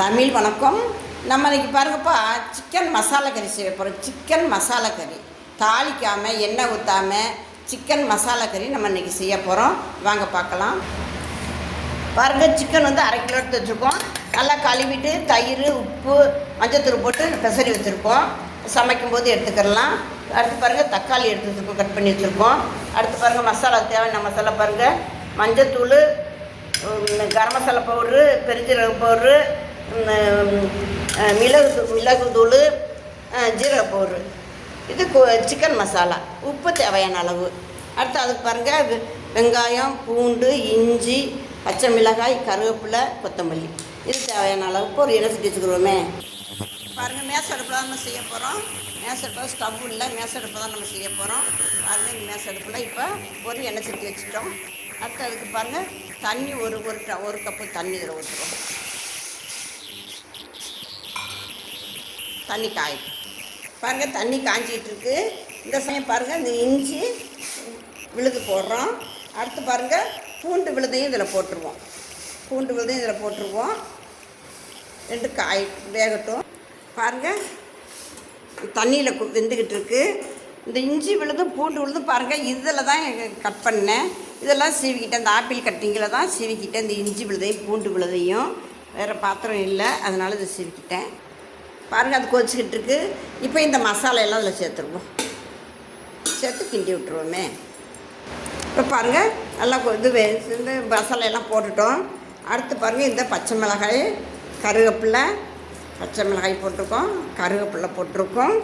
தமிழ் வணக்கம். நம்ம இன்னைக்கு பாருங்கப்பா சிக்கன் மசாலா கறி செய்ய போகிறோம் சிக்கன் மசாலா கறி தாளிக்காமல் எண்ணெய் ஊற்றாமல் சிக்கன் மசாலா கறி நம்ம இன்றைக்கி செய்ய போகிறோம் வாங்க பார்க்கலாம். பாருங்க சிக்கன் வந்து அரை கிலோ எடுத்து வச்சுருக்கோம். நல்லா கழுவிட்டு தயிர் உப்பு மஞ்சத்தூள் போட்டு பெசரி வச்சுருக்கோம். சமைக்கும் போது எடுத்துக்கிடலாம் அடுத்து பாருங்கள் தக்காளி எடுத்து வச்சுருக்கோம் கட் பண்ணி வச்சுருக்கோம். அடுத்து பாருங்கள் மசாலா தேவையான மசாலா பாருங்கள் மஞ்சத்தூள் கரம் மசாலா பவுட்ரு பெருஞ்சீரக பவுட்ரு மிளகு மிளகு தூள் ஜீரக பவுட்ரு இது சிக்கன் மசாலா. உப்பு தேவையான அளவு. அடுத்து அதுக்கு பாருங்கள் வெ- வெங்காயம் பூண்டு இஞ்சி பச்சை மிளகாய் கருவேப்பிலை கொத்தமல்லி. இது தேவையான அளவுக்கு ஒரு இலசி வச்சுக்கிறோமே பாருங்கள் மேசடுப்பில் தான் நம்ம செய்ய போகிறோம் மேசடுப்பில் ஸ்டவ் இல்லை. மேசடுப்பில் தான் நம்ம செய்ய போகிறோம் பாருங்கள் இந்த மேசடுப்பில் இப்போ ஒரு எண்ணெய் சட்டி வச்சுட்டோம். அடுத்து அதுக்கு பாருங்கள் தண்ணி ஒரு ஒரு ட- ஒரு கப்பு தண்ணி இதில் ஊற்றுறோம் தண்ணி காயும். பாருங்கள் தண்ணி காஞ்சிட்டு இருக்கு இந்த சமயம் பாருங்கள் இந்த இஞ்சி விழுது போடுறோம். அடுத்து பாருங்கள் பூண்டு விழுதையும் இதில் போட்டுருவோம். பூண்டு விழுதையும் இதில் போட்டுருவோம். ரெண்டு காய் வேகட்டும். பாருங்கள் தண்ணியில் வெந்துக்கிட்டு இருக்கு இந்த இஞ்சி விழுதும் பூண்டு விழுதும் பாருங்கள் இதில் தான் கட் பண்ணேன். இதெல்லாம் சீவிக்கிட்டேன். இந்த ஆப்பிள் கட்டிங்கில் தான் சீவிக்கிட்டேன். இந்த இஞ்சி விழுதையும் பூண்டு விழுதையும். வேறு பாத்திரம் இல்லை. அதனால் இதை சீவிக்கிட்டேன். பாருங்கள் அது கொதிச்சுக்கிட்டு இருக்கு இப்போ இந்த மசாலா எல்லாம் அதில் சேர்த்துருவோம். சேர்த்து கிண்டி விட்டுருவோமே. இப்போ பாருங்கள் நல்லா இது இந்த மசாலா எல்லாம் போட்டுட்டோம். அடுத்து பாருங்கள் இந்த பச்சை மிளகாய் கருவேப்பிலை பச்சை மிளகாய் போட்டிருக்கோம் கருவேப்பிலை போட்டிருக்கோம்.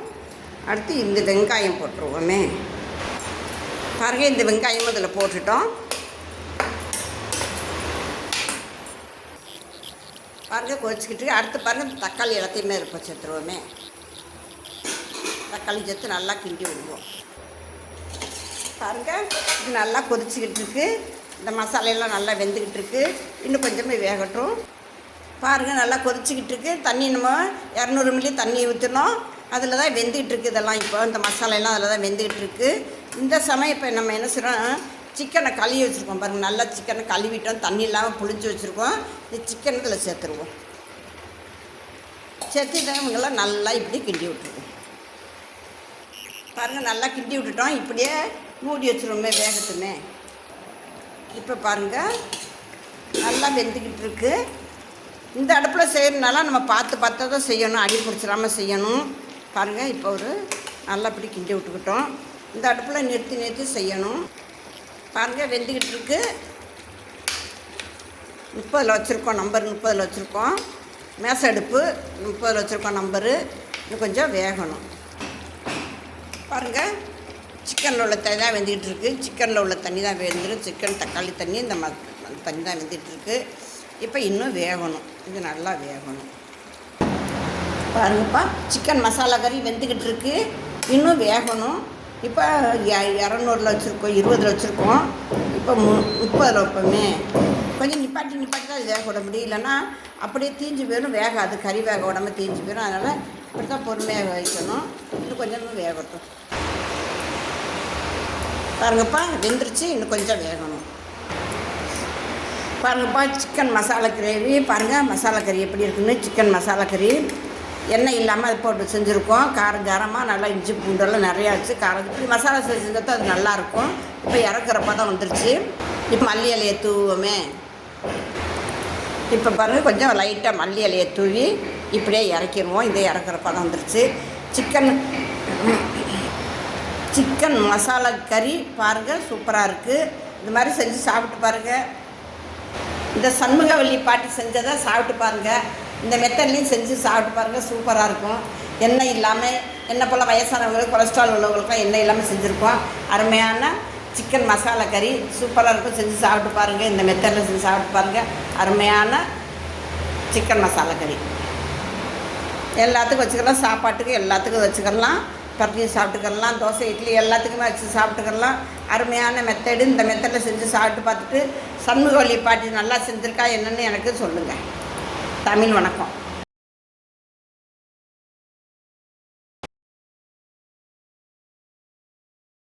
அடுத்து இந்த வெங்காயம் போட்டுருவோமே. பாருங்கள் இந்த வெங்காயமும் இதில் போட்டுட்டோம். பாருங்கள் கொதிச்சுக்கிட்டு அடுத்து பாருங்கள் இந்த தக்காளி எல்லாத்தையுமே இருப்போம் சேர்த்துருவோமே. தக்காளி சேர்த்து நல்லா கிண்டி விடுவோம். பாருங்க இது நல்லா கொதிச்சுக்கிட்டு இருக்குது இந்த மசாலையெல்லாம் நல்லா வெந்துக்கிட்டு இருக்குது இன்னும் கொஞ்சமே வேகட்டும். பாருங்க நல்லா கொதிச்சுக்கிட்டு இருக்குது தண்ணி நம்ம இரநூறு மில்லி தண்ணி ஊற்றணும் அதில் தான் வெந்துக்கிட்டு இருக்குது இதெல்லாம் இப்போ. இந்த மசாலையெல்லாம் அதில் தான் வெந்துக்கிட்டு இருக்குது இந்த சமயம் இப்போ நம்ம என்ன செய்கிறோம் சிக்கனை கழுவி வச்சுருக்கோம் பாருங்க. நல்லா சிக்கனை கழுவிட்டோம். தண்ணி இல்லாமல் புளிச்சு வச்சுருக்கோம். இந்த சிக்கன் இதில் சேர்த்துருவோம். சேர்த்து இவங்கெல்லாம் நல்லா இப்படி கிண்டி விட்டுருவோம். பாருங்கள் நல்லா கிண்டி விட்டுட்டோம். இப்படியே மூடி வச்சிருவோமே வேகத்துமே இப்போ பாருங்கள் நல்லா வெந்துக்கிட்டு இருக்கு. இந்த அடுப்பில் செய்கிறதுனால நம்ம பார்த்து பார்த்து தான் செய்யணும். அடி பிடிச்சிடாம செய்யணும். பாருங்கள் இப்போ ஒரு நல்லா இப்படி கிண்டி விட்டுக்கிட்டோம். இந்த அடுப்பில் நிறுத்தி நிறுத்தி செய்யணும். பாருங்கள் வெந்துக்கிட்டு இருக்கு முப்பதில் வச்சுருக்கோம் நம்பர் முப்பதில் வச்சுருக்கோம். மேச அடுப்பு முப்பதில் வச்சுருக்கோம் நம்பரு இன்னும் கொஞ்சம் வேகணும். பாருங்கள் சிக்கனில் உள்ள தண்ணி தான் வெந்துக்கிட்டு இருக்கு சிக்கனில் உள்ள தண்ணி தான் வெந்துடும் சிக்கன் தக்காளி தண்ணி இந்த மாதிரி அந்த தண்ணி தான் வெந்துக்கிட்டு இருக்கு இப்போ இன்னும் வேகணும். இது நல்லா வேகணும். பாருங்கப்பா சிக்கன் மசாலா கறி வெந்துக்கிட்டு இருக்கு இன்னும் வேகணும். இப்போ இரநூறுல வச்சுருக்கோம் இருபதில் வச்சுருக்கோம். இப்போ மு முப்பதில் வைப்போமே. கொஞ்சம் நிப்பாட்டி நிப்பாட்டி தான் வேக விட முடியும். இல்லைன்னா அப்படியே தீஞ்சு போயிடும் வேகாது. கறி வேக உடம்பு தீஞ்சு போயிடும். அதனால் இப்படி தான் பொறுமையாக வைக்கணும். இன்னும் கொஞ்சம் வேகட்டும். பாருங்கப்பா வெந்துருச்சு. இன்னும் கொஞ்சம் வேகணும். பாருங்கப்பா சிக்கன் மசாலா கிரேவி. பாருங்கள் மசாலா கறி எப்படி இருக்குன்னு. சிக்கன் மசாலா கறி. எண்ணெய் இல்லாமல் அது போட்டு செஞ்சுருக்கோம். காரம் காரமாக நல்லா இஞ்சி பூண்டெல்லாம் நிறையா வச்சு காரம் இப்படி மசாலா செஞ்சு தான் அது நல்லாயிருக்கும் இப்போ இறக்குறப்ப தான் வந்துருச்சு. இப்போ மல்லி இலையை தூவோமே இப்போ பாருங்கள் கொஞ்சம் லைட்டாக மல்லி இலையை தூவி இப்படியே இறக்கிடுவோம். இதே இறக்குறப்ப தான் வந்துருச்சு. சிக்கன் சிக்கன் மசாலா கறி பாருங்கள் சூப்பராக இருக்குது இது மாதிரி செஞ்சு சாப்பிட்டு பாருங்கள் இந்த சண்முகவல்லி பாட்டி செஞ்சதை சாப்பிட்டு பாருங்கள் இந்த மெத்தட்லேயும் செஞ்சு சாப்பிட்டு பாருங்கள் சூப்பராக இருக்கும். எண்ணெய் இல்லாமல் எண்ணெய் போல் வயசானவங்களுக்கு கொலஸ்ட்ரால் உள்ளவங்களுக்குலாம் எண்ணெய் இல்லாமல் செஞ்சுருக்கோம். அருமையான சிக்கன் மசாலா கறி சூப்பராக இருக்கும். செஞ்சு சாப்பிட்டு பாருங்கள் இந்த மெத்தடில் செஞ்சு சாப்பிட்டு பாருங்கள் அருமையான சிக்கன் மசாலா கறி எல்லாத்துக்கும் வச்சுக்கலாம் சாப்பாட்டுக்கு எல்லாத்துக்கும் வச்சுக்கலாம். பரட்டியும் சாப்பிட்டுக்கலாம் தோசை இட்லி எல்லாத்துக்குமே வச்சு சாப்பிட்டுக்கலாம். அருமையான மெத்தடு இந்த மெத்தடில் செஞ்சு சாப்பிட்டு பார்த்துட்டு சண்முகவல்லி பாட்டி நல்லா செஞ்சுருக்கா என்னென்னு எனக்கு சொல்லுங்கள் தமிழ் வணக்கம்.